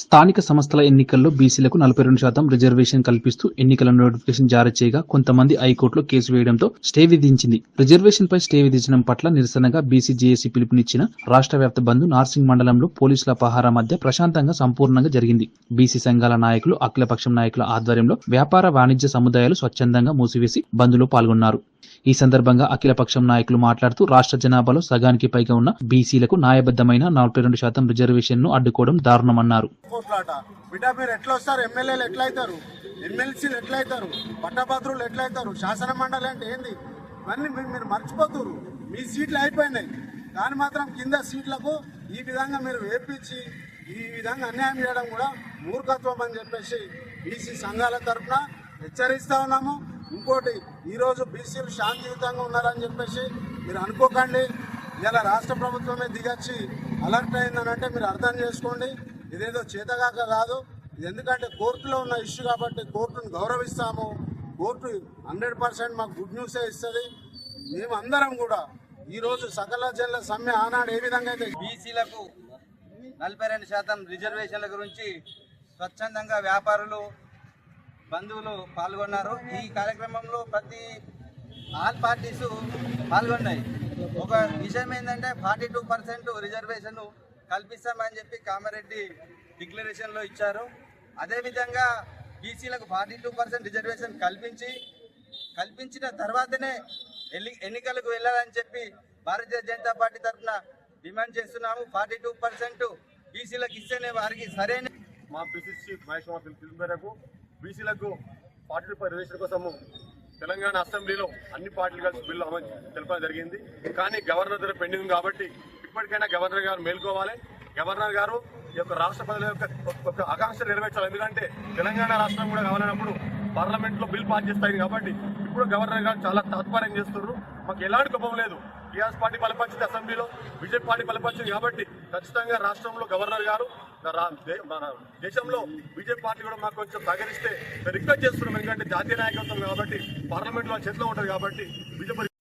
స్థానిక సంస్థల ఎన్నికల్లో బీసీలకు నలభై రెండు శాతం రిజర్వేషన్ కల్పిస్తూ ఎన్నికల నోటిఫికేషన్ జారీ చేయగా కొంతమంది హైకోర్టులో కేసు వేయడంతో స్టే విధించింది. రిజర్వేషన్ పై స్టే విధించడం పట్ల నిరసనగా బీసీ జేఏసీ పిలుపునిచ్చిన రాష్ట్ర వ్యాప్త బంద్ నార్సింగ్ మండలంలో పోలీసుల పహారా మధ్య ప్రశాంతంగా సంపూర్ణంగా జరిగింది. బీసీ సంఘాల నాయకులు అఖిలపక్షం నాయకుల ఆధ్వర్యంలో వ్యాపార వాణిజ్య సముదాయాలు స్వచ్ఛందంగా మూసివేసి బంద్లో పాల్గొన్నారు. ఈ సందర్భంగా అఖిలపక్షం నాయకులు మాట్లాడుతూ రాష్ట్ర జనాభాలో సగానికి పైగా ఉన్న బీసీలకు న్యాయబద్దమైన నలభై రెండు శాతం రిజర్వేషన్ను అడ్డుకోవడం దారుణమన్నారు. మీరు ఎట్లా వస్తారు ఎమ్మెల్యేలు ఎట్లా అవుతారు ఎమ్మెల్సీలు ఎట్లా అవుతారు పట్టభద్రులు ఎట్లా అవుతారు శాసన మండలి అంటే ఏంది? ఇవన్నీ మీరు మీరు మర్చిపోతున్నారు మీ సీట్లు అయిపోయినాయి. కానీ మాత్రం కింద సీట్లకు ఈ విధంగా మీరు వేపించి ఈ విధంగా అన్యాయం చేయడం కూడా మూర్ఖత్వం అని చెప్పేసి బీసీ సంఘాల తరఫున హెచ్చరిస్తా ఉన్నాము. ఇంకోటి ఈరోజు బీసీలు శాంతియుతంగా ఉన్నారని చెప్పేసి మీరు అనుకోకండి. ఇలా రాష్ట్ర ప్రభుత్వమే దిగచ్చి అలర్ట్ అయిందనంటే మీరు అర్థం చేసుకోండి. ఇదేదో చేతగాక కాదు. ఇది ఎందుకంటే కోర్టులో ఉన్న ఇష్యూ కాబట్టి కోర్టును గౌరవిస్తాము. కోర్టు హండ్రెడ్ పర్సెంట్ మాకు గుడ్ న్యూసే ఇస్తుంది. మేమందరం కూడా ఈరోజు సకల జనుల సమ్మె ఆనాడు ఏ విధంగా అయితే బీసీలకు నలభై రెండు శాతం రిజర్వేషన్ల గురించి స్వచ్ఛందంగా వ్యాపారులు బంధువులు పాల్గొన్నారు. ఈ కార్యక్రమంలో ప్రతి ఆల్ పార్టీస్ పాల్గొన్నాయి. ఒక విషయం ఏంటంటే ఫార్టీ టూ పర్సెంట్ రిజర్వేషన్ కల్పిస్తామని చెప్పి కామారెడ్డి డిక్లరేషన్లో ఇచ్చారు. అదేవిధంగా బీసీలకు ఫార్టీ టూ పర్సెంట్ రిజర్వేషన్ కల్పించి కల్పించిన తర్వాతనే ఎన్ని ఎన్నికలకు వెళ్ళాలని చెప్పి భారతీయ జనతా పార్టీ తరఫున డిమాండ్ చేస్తున్నాము. ఫార్టీ టూ పర్సెంట్ బీసీలకు ఇస్తేనే వారికి సరైన మా పిసిసి మహేష్ మేరకు బీసీలకు పార్టీ రిజర్వేషన్ కోసము తెలంగాణ అసెంబ్లీలో అన్ని పార్టీలు కలిసి బిల్లు అమలు తెలపడం జరిగింది. కానీ గవర్నర్ దగ్గర పెండింగ్ కాబట్టి ఇప్పటికైనా గవర్నర్ గారు మేల్కోవాలి. గవర్నర్ గారు ఈ యొక్క రాష్ట్ర ప్రజల యొక్క ఒక ఆకాంక్ష నెరవేర్చాలి. ఎందుకంటే తెలంగాణ రాష్ట్రం కూడా కావాలన్నప్పుడు పార్లమెంట్లో బిల్ పాస్ చేస్తాయి కాబట్టి కూడా గవర్నర్ గారు చాలా తాత్పర్యం చేస్తున్నారు. మాకు ఎలాంటి కోపం లేదు. టీఆర్ఎస్ పార్టీ బలపరిచింది అసెంబ్లీలో బీజేపీ పార్టీ బలపరిచింది కాబట్టి ఖచ్చితంగా రాష్ట్రంలో గవర్నర్ గారు మన దేశంలో బీజేపీ పార్టీ కూడా మాకు కొంచెం సహకరిస్తే రిక్వెస్ట్ చేస్తున్నాం. ఎందుకంటే జాతీయ నాయకత్వం కాబట్టి పార్లమెంట్లో చేతిలో ఉంటుంది కాబట్టి బీజేపీ